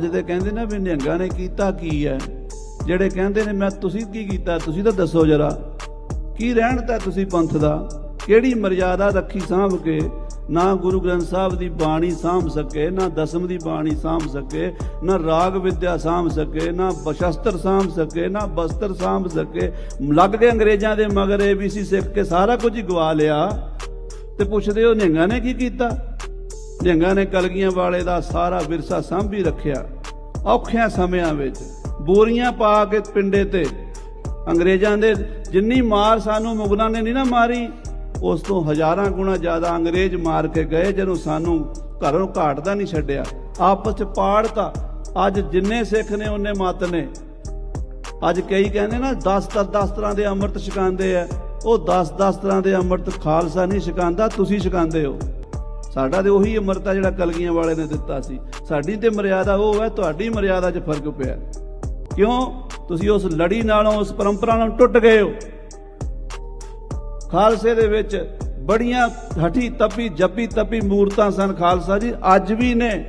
ਜਿਹਦੇ ਕਹਿੰਦੇ ਨਾ ਵੀ ਨਿਹੰਗਾਂ ਨੇ ਕੀਤਾ ਕੀ ਹੈ? ਜਿਹੜੇ ਕਹਿੰਦੇ ਨੇ, ਮੈਂ ਤੁਸੀਂ ਕੀ ਕੀਤਾ? ਤੁਸੀਂ ਤਾਂ ਦੱਸੋ ਜਰਾ, ਕੀ ਰਹਿਣ ਤਾ ਤੁਸੀਂ ਪੰਥ ਦਾ? ਕਿਹੜੀ ਮਰਿਆਦਾ ਰੱਖੀ ਸਾਂਭ ਕੇ? ਨਾ ਗੁਰੂ ਗ੍ਰੰਥ ਸਾਹਿਬ ਦੀ ਬਾਣੀ ਸਾਂਭ ਸਕੇ, ਨਾ ਦਸਮ ਦੀ ਬਾਣੀ ਸਾਂਭ ਸਕੇ, ਨਾ ਰਾਗ ਵਿਦਿਆ ਸਾਂਭ ਸਕੇ, ਨਾ ਬਸ਼ਸਤਰ ਸਾਂਭ ਸਕੇ, ਨਾ ਬਸਤਰ ਸਾਂਭ ਸਕੇ। ਲੱਗ ਗਏ ਅੰਗਰੇਜ਼ਾਂ ਦੇ ਮਗਰ ਏਬੀਸੀ ਸਿੱਖ ਕੇ ਸਾਰਾ ਕੁਝ ਹੀ ਗਵਾ ਲਿਆ। ਤੇ ਪੁੱਛਦੇ ਹੋ ਨਿਹੰਗਾਂ ਨੇ ਕੀ ਕੀਤਾ? ਨਿਹੰਗਾਂ ਨੇ ਕਲਗੀਆਂ ਵਾਲੇ ਦਾ ਸਾਰਾ ਵਿਰਸਾ ਸਾਂਭੀ ਰੱਖਿਆ। ਔਖਿਆਂ ਸਮਿਆਂ ਵਿੱਚ ਬੋਰੀਆਂ ਪਾ ਕੇ ਪਿੰਡੇ ਤੇ ਅੰਗਰੇਜ਼ਾਂ ਦੇ ਜਿੰਨੀ ਮਾਰ ਸਾਨੂੰ ਮੁਗਲਾਂ ਨੇ ਨਹੀਂ ਨਾ ਮਾਰੀ, ਉਸ ਤੋਂ ਹਜ਼ਾਰਾਂ ਗੁਣਾ ਜ਼ਿਆਦਾ ਅੰਗਰੇਜ਼ ਮਾਰ ਕੇ ਗਏ ਜਦੋਂ ਸਾਨੂੰ ਘਰੋਂ ਘਾਟ ਦਾ ਨਹੀਂ ਛੱਡਿਆ। ਆਪਸ ਚ ਪਾੜਤਾ। ਅੱਜ ਜਿੰਨੇ ਸਿੱਖ ਨੇ, ਉਹਨੇ ਮਤ ਨੇ। ਅੱਜ ਕਈ ਕਹਿੰਦੇ ਨਾ 10 10 ਤਰ੍ਹਾਂ ਦੇ ਅੰਮ੍ਰਿਤ ਛਕਾਉਂਦੇ ਆ। ਉਹ 10 10 ਤਰ੍ਹਾਂ ਦੇ ਅੰਮ੍ਰਿਤ ਖਾਲਸਾ ਨਹੀਂ ਛਕਾਉਂਦਾ, ਤੁਸੀਂ ਛਕਾਉਂਦੇ ਹੋ। ਸਾਡਾ ਤੇ ਉਹੀ ਅੰਮ੍ਰਿਤ ਆ ਜਿਹੜਾ ਕਲਗੀਆਂ ਵਾਲੇ ਨੇ ਦਿੱਤਾ ਸੀ। ਸਾਡੀ ਤੇ ਮਰਿਆਦਾ ਉਹ ਹੈ, ਤੁਹਾਡੀ ਮਰਿਆਦਾ 'ਚ ਫ਼ਰਕ ਪਿਆ। ਕਿਉਂ? ਤੁਸੀਂ ਉਸ ਲੜੀ ਨਾਲੋਂ, ਉਸ ਪਰੰਪਰਾ ਨਾਲੋਂ ਟੁੱਟ ਗਏ ਹੋ। ਖਾਲਸੇ ਦੇ ਵਿੱਚ ਬੜੀਆਂ ਹਠੀ ਤਪੀ ਜੱਪੀ ਤਪੀ ਮੂਰਤਾਂ ਸਨ ਖਾਲਸਾ ਜੀ, ਅੱਜ ਵੀ ਨੇ।